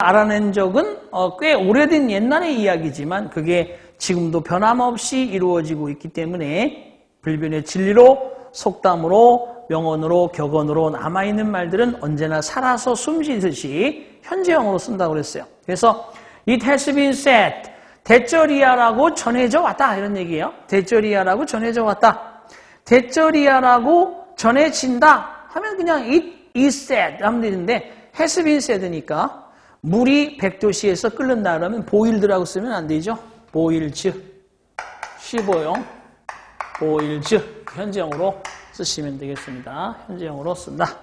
알아낸 적은 어, 꽤 오래된 옛날의 이야기지만 그게 지금도 변함없이 이루어지고 있기 때문에 불변의 진리로 속담으로 명언으로 격언으로 남아있는 말들은 언제나 살아서 숨쉬듯이 현재형으로 쓴다고 그랬어요. 그래서 it has been said 대절이야라고 전해져 왔다 이런 얘기예요. 대절이야라고 전해져 왔다. 대절이야라고 전해진다 하면 그냥 it is said 하면 되는데 has been said니까 물이 100도씨에서 끓는다 그러면 보일드라고 쓰면 안 되죠. 보일즈 15용 보일즈 현재형으로 쓰시면 되겠습니다. 현재형으로 쓴다.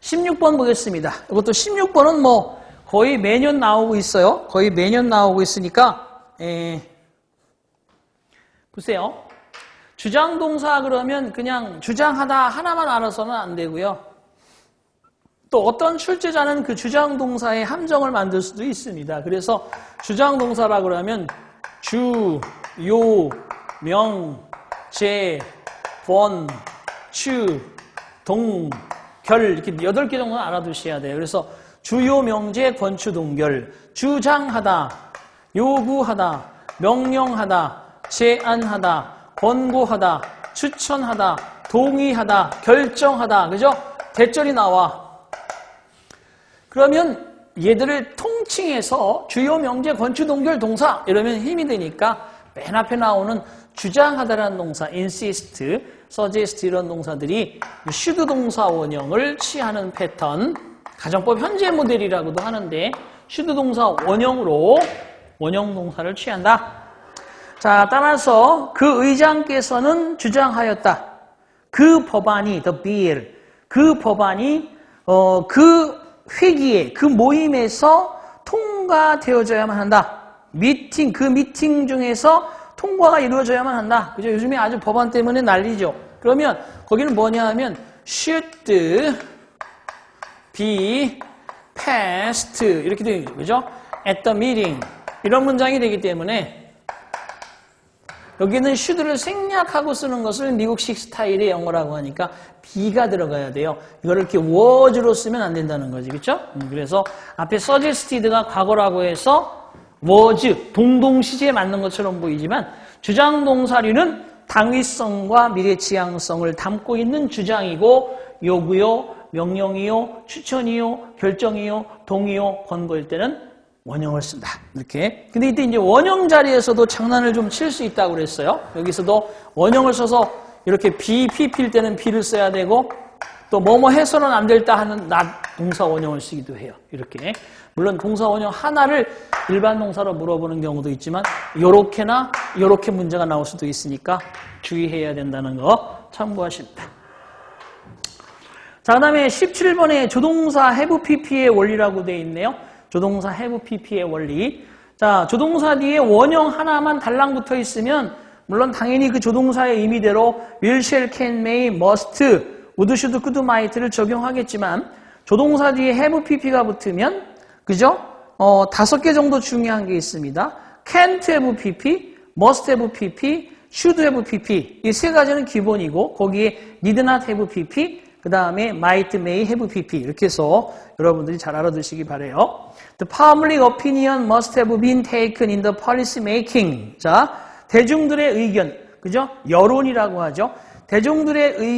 16번 보겠습니다. 이것도 16번은 뭐 거의 매년 나오고 있어요. 거의 매년 나오고 있으니까 에, 보세요. 주장동사 그러면 그냥 주장하다 하나만 알아서는 안 되고요. 또 어떤 출제자는 그 주장 동사의 함정을 만들 수도 있습니다. 그래서 주장 동사라 그러면 주, 요, 명, 제, 번, 추, 동, 결 이렇게 여덟 개 정도는 알아두셔야 돼요. 그래서 주요, 명제, 권추, 동결 주장하다, 요구하다, 명령하다, 제안하다, 권고하다, 추천하다, 동의하다, 결정하다. 그죠? 대절이 나와. 그러면 얘들을 통칭해서 주요 명제 권추 동결 동사 이러면 힘이 되니까 맨 앞에 나오는 주장하다라는 동사 insist, suggest 이런 동사들이 should 동사 원형을 취하는 패턴 가정법 현재 모델이라고도 하는데 should 동사 원형으로 원형 동사를 취한다. 자, 따라서 그 의장께서는 주장하였다. 그 법안이 the bill 그 법안이 어, 그 회기에 그 모임에서 통과되어져야만 한다. 미팅 그 미팅 중에서 통과가 이루어져야만 한다. 그죠? 요즘에 아주 법안 때문에 난리죠. 그러면 거기는 뭐냐 하면 should be passed 이렇게 되는 거죠. at the meeting 이런 문장이 되기 때문에 여기는 should를 생략하고 쓰는 것을 미국식 스타일의 영어라고 하니까 be가 들어가야 돼요. 이거를 이렇게 was로 쓰면 안 된다는 거지. 그렇죠? 그래서 앞에 suggested가 과거라고 해서 was 동동시제에 맞는 것처럼 보이지만 주장 동사류는 당위성과 미래지향성을 담고 있는 주장이고 요구요, 명령이요, 추천이요, 결정이요, 동의요, 권고일 때는 원형을 쓴다. 이렇게. 근데 이때 이제 원형 자리에서도 장난을 좀 칠 수 있다고 그랬어요. 여기서도 원형을 써서 이렇게 비, 피필 때는 비를 써야 되고 또 뭐뭐 해서는 안 될다 하는 나 동사 원형을 쓰기도 해요. 이렇게. 물론 동사 원형 하나를 일반 동사로 물어보는 경우도 있지만 요렇게나 요렇게 문제가 나올 수도 있으니까 주의해야 된다는 거 참고하십니다. 자, 그 다음에 17번에 조동사 have pp의 원리라고 되어 있네요. 조동사 have pp의 원리. 자, 조동사 뒤에 원형 하나만 달랑 붙어 있으면 물론 당연히 그 조동사의 의미대로 will, shall, can, may, must, would, should, could, might를 적용하겠지만 조동사 뒤에 have pp가 붙으면 그죠? 어, 다섯 개 정도 중요한 게 있습니다. can't have pp, must have pp, should have pp 이 세 가지는 기본이고 거기에 need not have pp 그 다음에 might, may, have pp 이렇게 해서 여러분들이 잘 알아두시기 바래요. The public opinion must have been taken in the policy making. 자, 대중들의 의견, 그죠? 여론이라고 하죠. 대중들의 의견